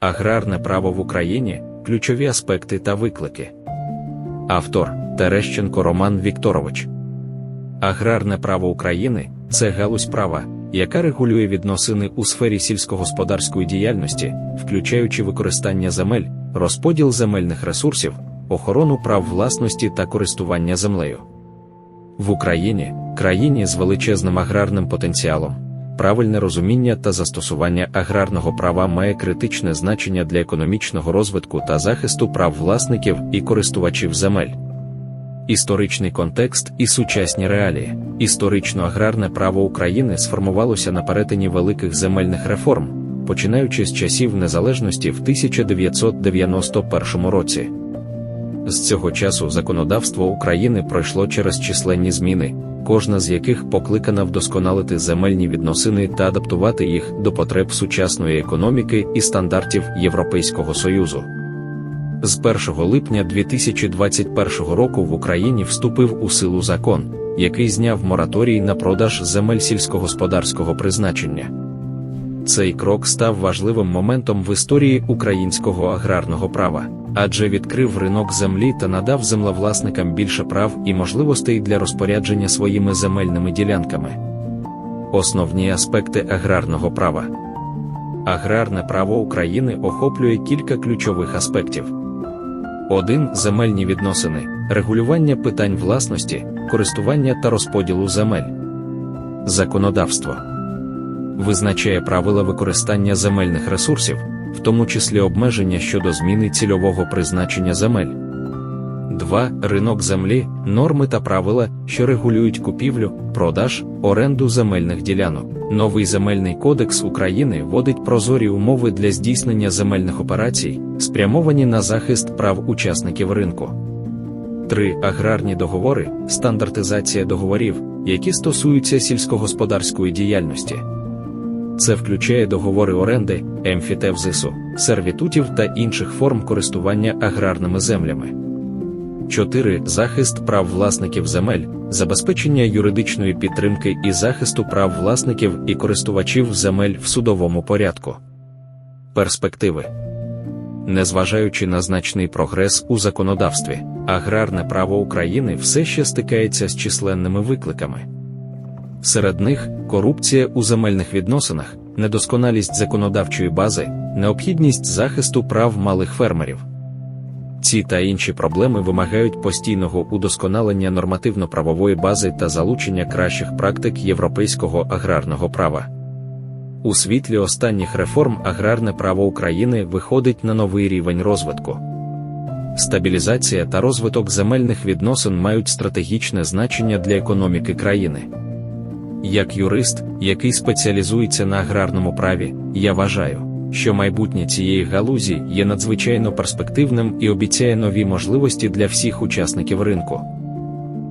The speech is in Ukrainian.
Аграрне право в Україні ключові аспекти та виклики. Автор Терещенко Роман Вікторович. Аграрне право України це галузь права, яка регулює відносини у сфері сільськогосподарської діяльності, включаючи використання земель, розподіл земельних ресурсів, охорону прав власності та користування землею. В Україні, країні з величезним аграрним потенціалом, правильне розуміння та застосування аграрного права має критичне значення для економічного розвитку та захисту прав власників і користувачів земель. Історичний контекст і сучасні реалії. Історично-аграрне право України сформувалося на перетині великих земельних реформ, починаючи з часів незалежності в 1991 році. З цього часу законодавство України пройшло через численні зміни, кожна з яких покликана вдосконалити земельні відносини та адаптувати їх до потреб сучасної економіки і стандартів Європейського Союзу. З 1 липня 2021 року в Україні вступив у силу закон, який зняв мораторій на продаж земель сільськогосподарського призначення. Цей крок став важливим моментом в історії українського аграрного права, адже відкрив ринок землі та надав землевласникам більше прав і можливостей для розпорядження своїми земельними ділянками. Основні аспекти аграрного права. Аграрне право України охоплює кілька ключових аспектів. 1. Земельні відносини, регулювання питань власності, користування та розподілу земель. Законодавство визначає правила використання земельних ресурсів, в тому числі обмеження щодо зміни цільового призначення земель. 2. Ринок землі, норми та правила, що регулюють купівлю, продаж, оренду земельних ділянок. Новий земельний кодекс України вводить прозорі умови для здійснення земельних операцій, спрямовані на захист прав учасників ринку. 3. Аграрні договори, стандартизація договорів, які стосуються сільськогосподарської діяльності. Це включає договори оренди, емфітевзису, сервітутів та інших форм користування аграрними землями. 4. Захист прав власників земель, забезпечення юридичної підтримки і захисту прав власників і користувачів земель в судовому порядку. Перспективи Незважаючи на значний прогрес у законодавстві, аграрне право України все ще стикається з численними викликами. Серед них корупція у земельних відносинах, недосконалість законодавчої бази, необхідність захисту прав малих фермерів. Ці та інші проблеми вимагають постійного удосконалення нормативно-правової бази та залучення кращих практик європейського аграрного права. У світлі останніх реформ аграрне право України виходить на новий рівень розвитку. Стабілізація та розвиток земельних відносин мають стратегічне значення для економіки країни. Як юрист, який спеціалізується на аграрному праві, я вважаю, що майбутнє цієї галузі є надзвичайно перспективним і обіцяє нові можливості для всіх учасників ринку.